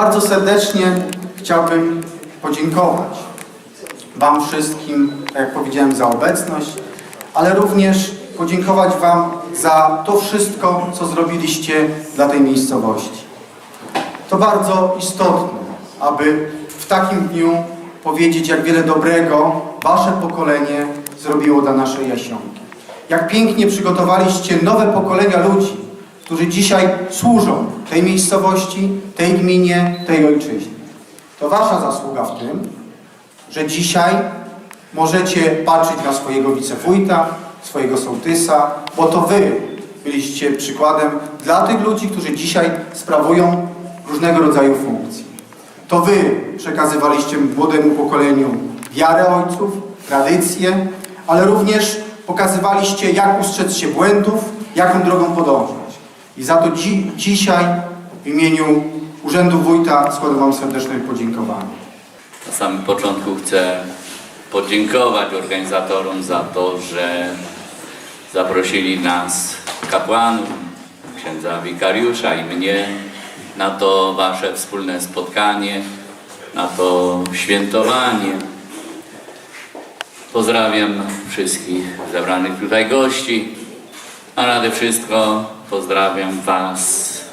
Bardzo serdecznie chciałbym podziękować Wam wszystkim, tak jak powiedziałem, za obecność, ale również podziękować Wam za to wszystko, co zrobiliście dla tej miejscowości. To bardzo istotne, aby w takim dniu powiedzieć, jak wiele dobrego Wasze pokolenie zrobiło dla naszej Jasionki. Jak pięknie przygotowaliście nowe pokolenia ludzi, którzy dzisiaj służą tej miejscowości, tej gminie, tej ojczyźnie. To Wasza zasługa w tym, że dzisiaj możecie patrzeć na swojego wicewójta, swojego sołtysa, bo to Wy byliście przykładem dla tych ludzi, którzy dzisiaj sprawują różnego rodzaju funkcje. To Wy przekazywaliście młodemu pokoleniu wiarę ojców, tradycje, ale również pokazywaliście, jak ustrzec się błędów, jaką drogą podążać. I za to dzi dzisiaj w imieniu Urzędu Wójta składam Wam serdeczne podziękowanie. Na samym początku chcę podziękować organizatorom za to, że zaprosili nas, kapłanów, księdza wikariusza i mnie na to wasze wspólne spotkanie, na to świętowanie. Pozdrawiam wszystkich zebranych tutaj gości, a nade wszystko pozdrawiam was,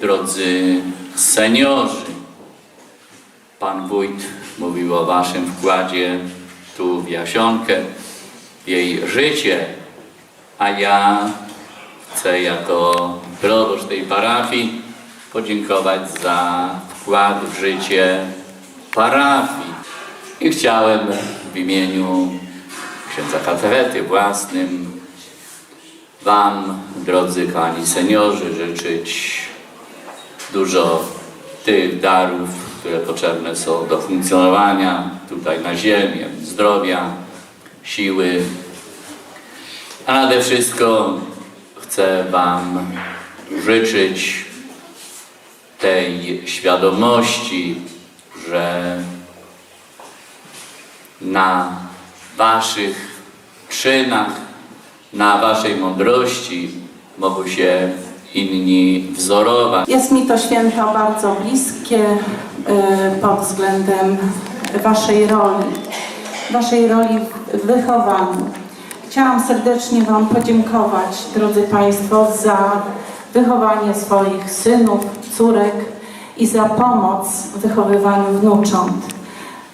drodzy seniorzy. Pan wójt mówił o waszym wkładzie tu w Jasionkę, jej życie, a ja chcę jako proboszcz tej parafii podziękować za wkład w życie parafii. I chciałem w imieniu księdza katechety własnym Wam, drodzy kochani seniorzy, życzyć dużo tych darów, które potrzebne są do funkcjonowania tutaj na ziemi, zdrowia, siły. A nade wszystko chcę Wam życzyć tej świadomości, że na Waszych czynach, na Waszej mądrości mogą się inni wzorować. Jest mi to święto bardzo bliskie y, pod względem Waszej roli, Waszej roli w wychowaniu. Chciałam serdecznie Wam podziękować, drodzy Państwo, za wychowanie swoich synów, córek i za pomoc w wychowywaniu wnucząt,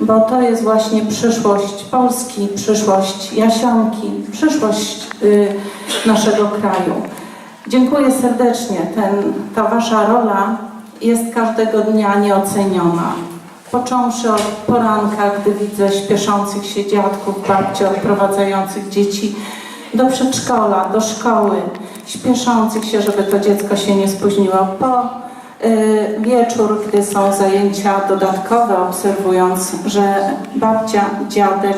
bo to jest właśnie przyszłość Polski, przyszłość Jasionki, przyszłość y, naszego kraju. Dziękuję serdecznie. Ten, ta Wasza rola jest każdego dnia nieoceniona. Począwszy od poranka, gdy widzę śpieszących się dziadków, babci odprowadzających dzieci do przedszkola, do szkoły, śpieszących się, żeby to dziecko się nie spóźniło. Po wieczór, gdy są zajęcia dodatkowe, obserwując, że babcia, dziadek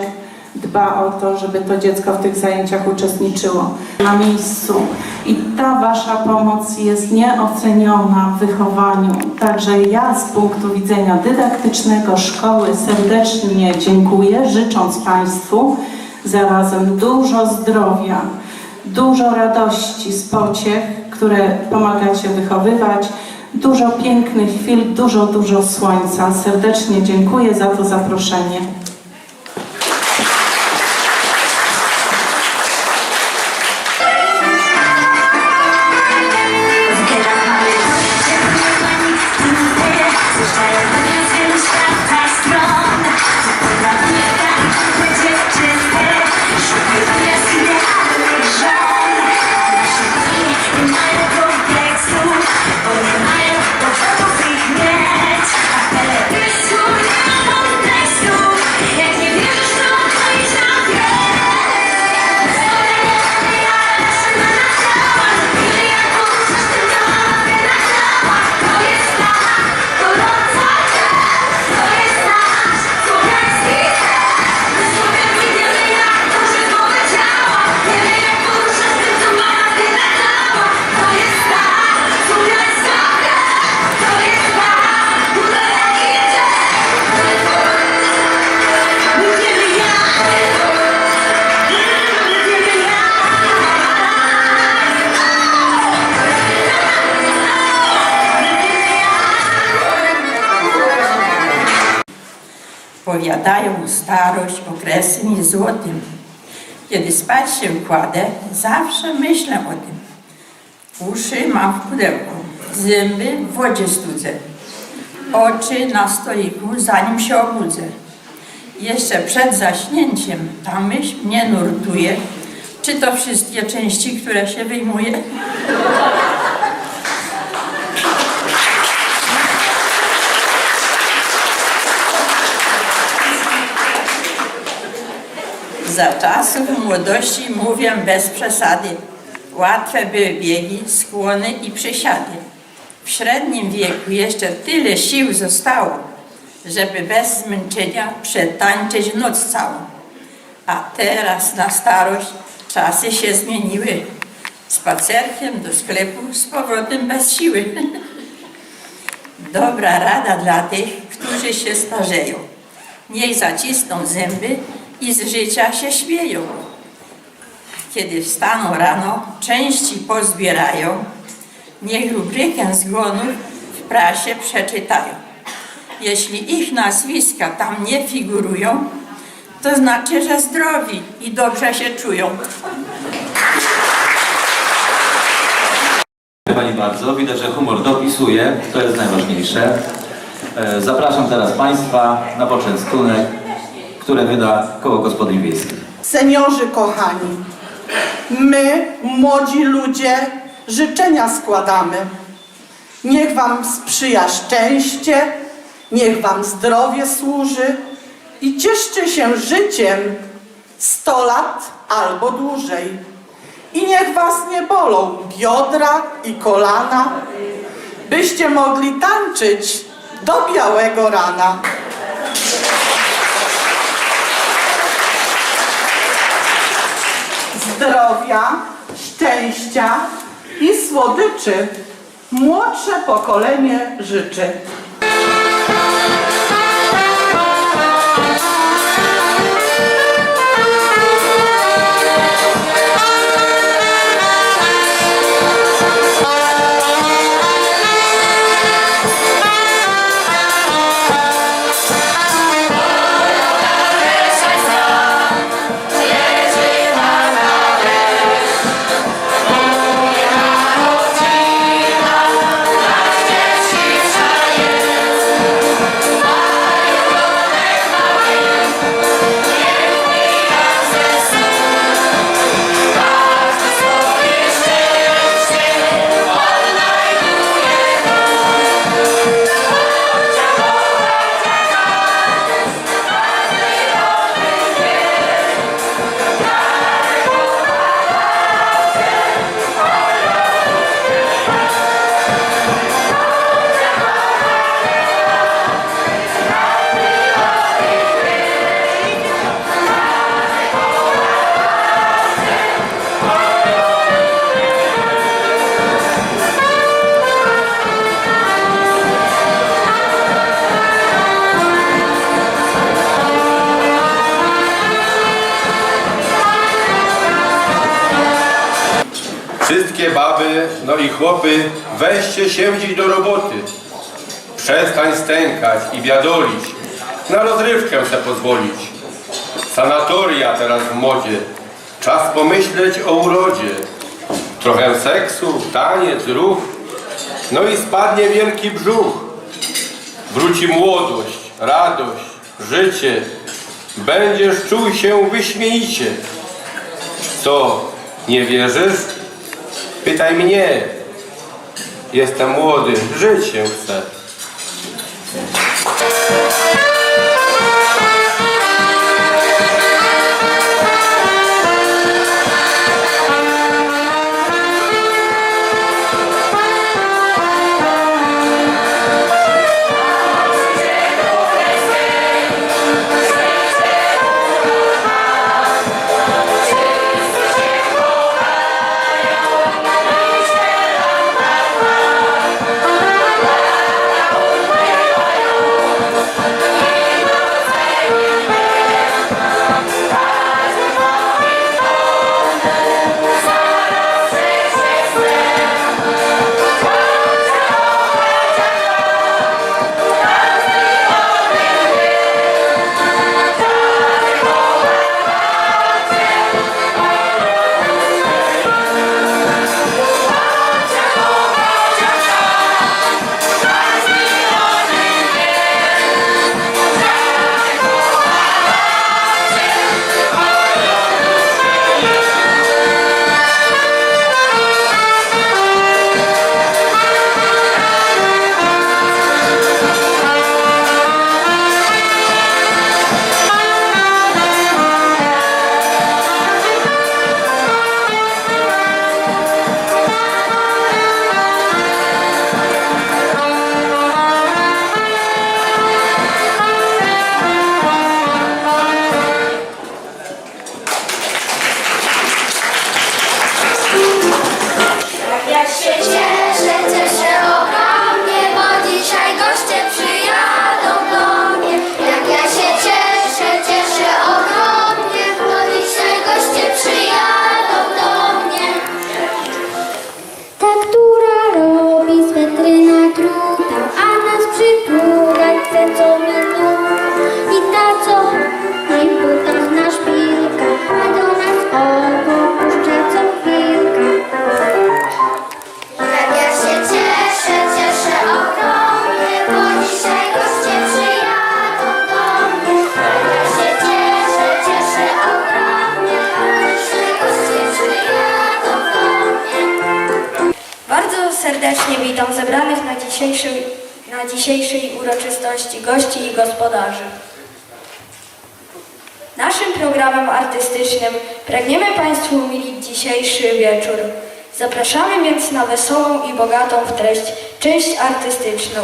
dba o to, żeby to dziecko w tych zajęciach uczestniczyło na miejscu. I ta Wasza pomoc jest nieoceniona w wychowaniu. Także ja z punktu widzenia dydaktycznego szkoły serdecznie dziękuję, życząc Państwu zarazem dużo zdrowia, dużo radości z pociech, które pomagacie wychowywać, dużo pięknych chwil, dużo, dużo słońca. Serdecznie dziękuję za to zaproszenie. Powiadają starość okresem jest złotym. Kiedy spać się kładę, zawsze myślę o tym. Uszy mam w pudełku, zęby w wodzie studzę, oczy na stoliku, zanim się obudzę. Jeszcze przed zaśnięciem ta myśl mnie nurtuje, czy to wszystkie części, które się wyjmuje. Za czasów młodości mówię bez przesady. Łatwe były biegi, skłony i przysiady. W średnim wieku jeszcze tyle sił zostało, żeby bez zmęczenia przetańczyć noc całą. A teraz na starość czasy się zmieniły. Spacerkiem do sklepu z powrotem bez siły. Dobra rada dla tych, którzy się starzeją. Niech zacisną zęby i z życia się śmieją. Kiedy wstaną rano, części pozbierają, niech rubrykę zgonów w prasie przeczytają. Jeśli ich nazwiska tam nie figurują, to znaczy, że zdrowi i dobrze się czują. Dziękuję Pani bardzo. Widać, że humor dopisuje. To jest najważniejsze. E, Zapraszam teraz Państwa na poczęstunek, które wyda Koło Gospodyń Wiejskich. Seniorzy kochani, my, młodzi ludzie, życzenia składamy. Niech Wam sprzyja szczęście, niech Wam zdrowie służy i cieszcie się życiem 100 lat albo dłużej. I niech Was nie bolą biodra i kolana, byście mogli tańczyć do białego rana. Zdrowia, szczęścia i słodyczy młodsze pokolenie życzy. Wszystkie baby, no i chłopy, weźcie się dziś do roboty. Przestań stękać i biadolić. Na rozrywkę se pozwolić. Sanatoria teraz w modzie. Czas pomyśleć o urodzie. Trochę seksu, taniec, ruch. No i spadnie wielki brzuch. Wróci młodość, radość, życie. Będziesz czuł się wyśmienicie. Co, nie wierzysz? Pytaj mnie. Jestem młody, żyć się chcę. dzisiejszej, dzisiejszej uroczystości gości i gospodarzy. Naszym programem artystycznym pragniemy Państwu umilić dzisiejszy wieczór. Zapraszamy więc na wesołą i bogatą w treść część artystyczną.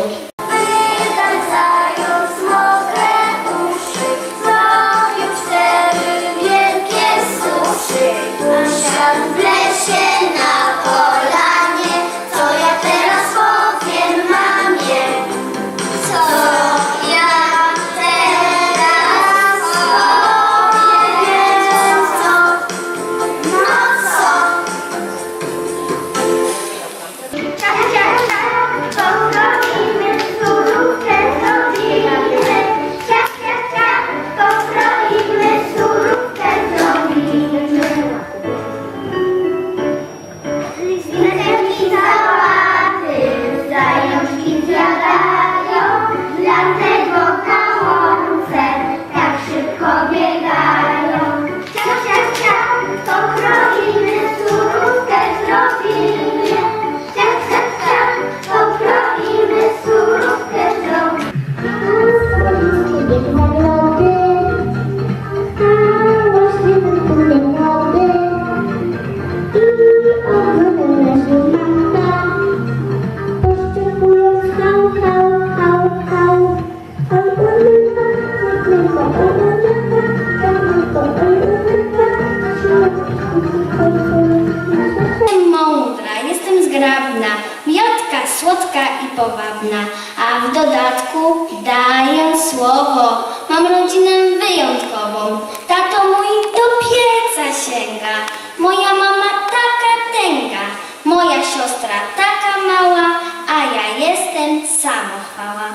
Zgrabna, miodka, słodka i powabna, a w dodatku daję słowo. Mam rodzinę wyjątkową. Tato mój do pieca sięga. Moja mama taka tęga. Moja siostra taka mała, a ja jestem samochwała.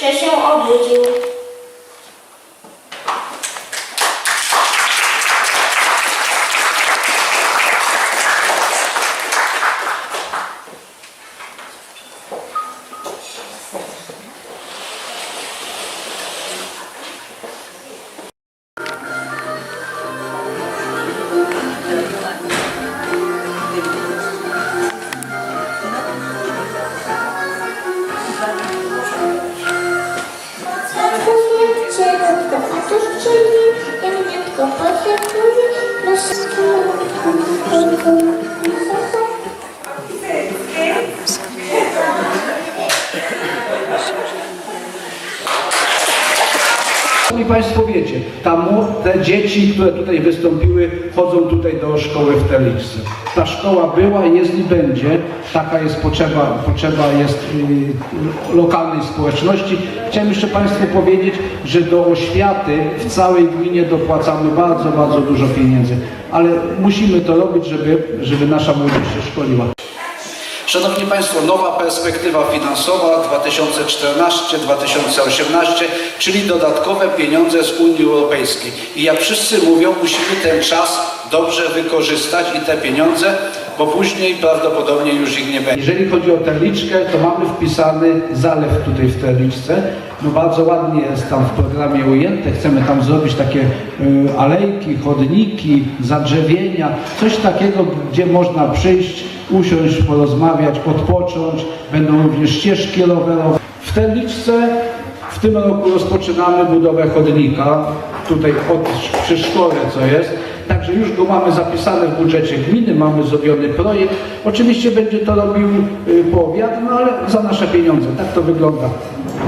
Że się obudził. Terliczce. Ta szkoła była, jest i będzie. Taka jest potrzeba, potrzeba jest y, lokalnej społeczności. Chciałem jeszcze Państwu powiedzieć, że do oświaty w całej gminie dopłacamy bardzo, bardzo dużo pieniędzy. Ale musimy to robić, żeby, żeby nasza młodzież się szkoliła. Szanowni Państwo, nowa perspektywa finansowa 2014-2018, czyli dodatkowe pieniądze z Unii Europejskiej. I jak wszyscy mówią, musimy ten czas dobrze wykorzystać i te pieniądze, bo później prawdopodobnie już ich nie będzie. Jeżeli chodzi o Terliczkę, to mamy wpisany zalew tutaj w Terliczce. No bardzo ładnie jest tam w programie ujęte. Chcemy tam zrobić takie y, alejki, chodniki, zadrzewienia, coś takiego, gdzie można przyjść, usiąść, porozmawiać, odpocząć. Będą również ścieżki rowerowe. W Terliczce w tym roku rozpoczynamy budowę chodnika, tutaj od, przy szkole co jest. Także już go mamy zapisane w budżecie gminy, mamy zrobiony projekt. Oczywiście będzie to robił y, powiat, no ale za nasze pieniądze. Tak to wygląda.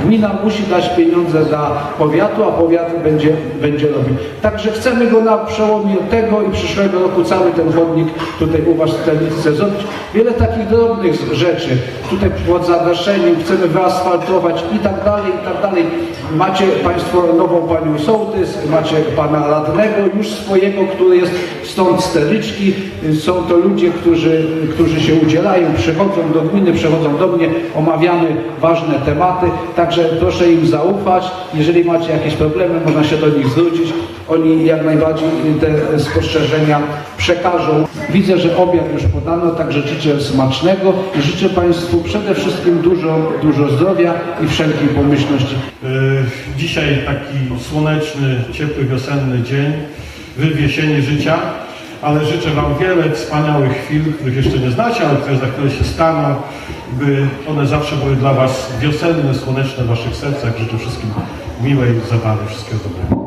Gmina musi dać pieniądze dla powiatu, a powiat będzie, będzie robił. Także chcemy go na przełomie tego i przyszłego roku cały ten chodnik tutaj u Was w Terliczce zrobić. Wiele takich drobnych rzeczy. Tutaj pod zadaszeniem chcemy wyasfaltować i tak dalej, i tak dalej. Macie Państwo nową Panią Sołtys, macie Pana Radnego już swojego, który jest stąd z Terliczki. Są to ludzie, którzy, którzy się udzielają, przychodzą do gminy, przychodzą do mnie, omawiamy ważne tematy. Także proszę im zaufać. Jeżeli macie jakieś problemy, można się do nich zwrócić. Oni jak najbardziej te spostrzeżenia przekażą. Widzę, że obiad już podano, także życzę smacznego i życzę Państwu przede wszystkim dużo, dużo zdrowia i wszelkiej pomyślności. E, Dzisiaj taki słoneczny, ciepły, wiosenny dzień, wywiesienie życia. ale życzę Wam wiele wspaniałych chwil, których jeszcze nie znacie, ale które za chwilę się staną, by one zawsze były dla Was wiosenne, słoneczne w Waszych sercach. Życzę wszystkim miłej zabawy, wszystkiego dobrego.